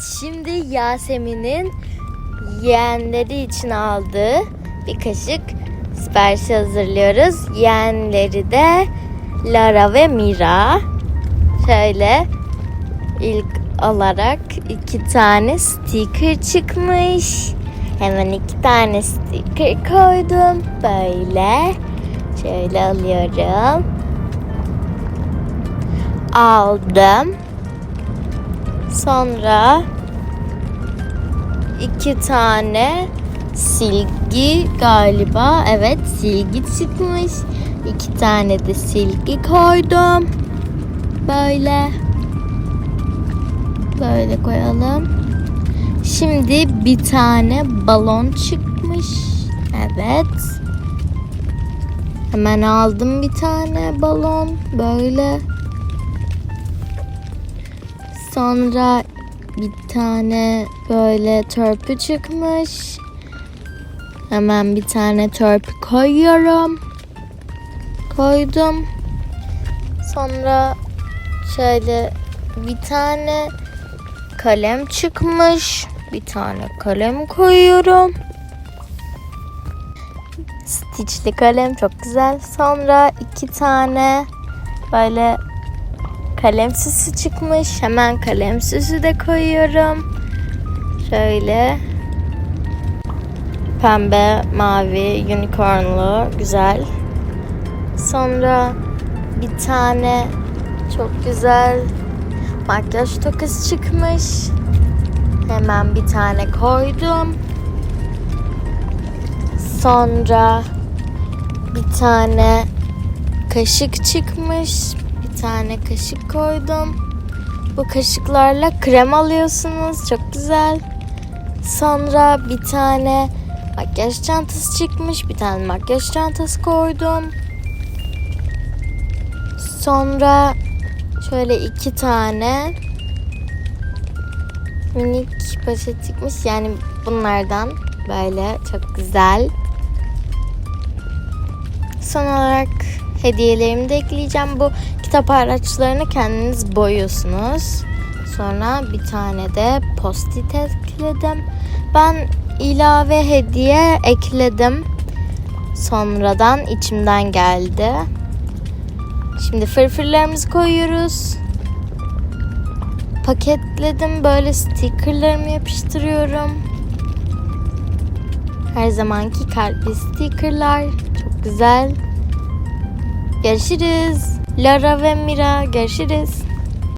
şimdi Yasemin'in yeğenleri için aldığı bir kaşık siparişi hazırlıyoruz. Yeğenleri de Lara ve Mira. Şöyle ilk olarak iki tane sticker çıkmış. Hemen iki tane sticker koydum. Böyle. Şöyle alıyorum. Aldım. Sonra iki tane silgi galiba. Evet silgi çıkmış. İki tane de silgi koydum. Böyle. Böyle koyalım. Şimdi bir tane balon çıkmış. Evet. Hemen aldım bir tane balon. Böyle. Sonra bir tane böyle törpü çıkmış. Hemen bir tane törpü koyuyorum. Koydum. Sonra şöyle bir tane kalem çıkmış. Bir tane kalem koyuyorum. Stitchli kalem çok güzel. Sonra iki tane böyle kalem süsü çıkmış. Hemen kalem süsü de koyuyorum. Şöyle pembe, mavi, unicornlu, güzel. Sonra bir tane çok güzel makyaj tokası çıkmış. Hemen bir tane koydum. Sonra bir tane kaşık çıkmış. Tane kaşık koydum. Bu kaşıklarla krem alıyorsunuz. Çok güzel. Sonra bir tane makyaj çantası çıkmış. Bir tane makyaj çantası koydum. Sonra şöyle iki tane minik poşet çıkmış. Yani bunlardan böyle çok güzel. Son olarak hediyelerimi de ekleyeceğim. Bu kitap araçlarını kendiniz boyuyorsunuz. Sonra bir tane de post-it ekledim. Ben ilave hediye ekledim. Sonradan içimden geldi. Şimdi fırfırlarımızı koyuyoruz. Paketledim. Böyle stickerlarımı yapıştırıyorum. Her zamanki kalpli stickerlar. Çok güzel. Görüşürüz. Lara ve Mira görüşürüz.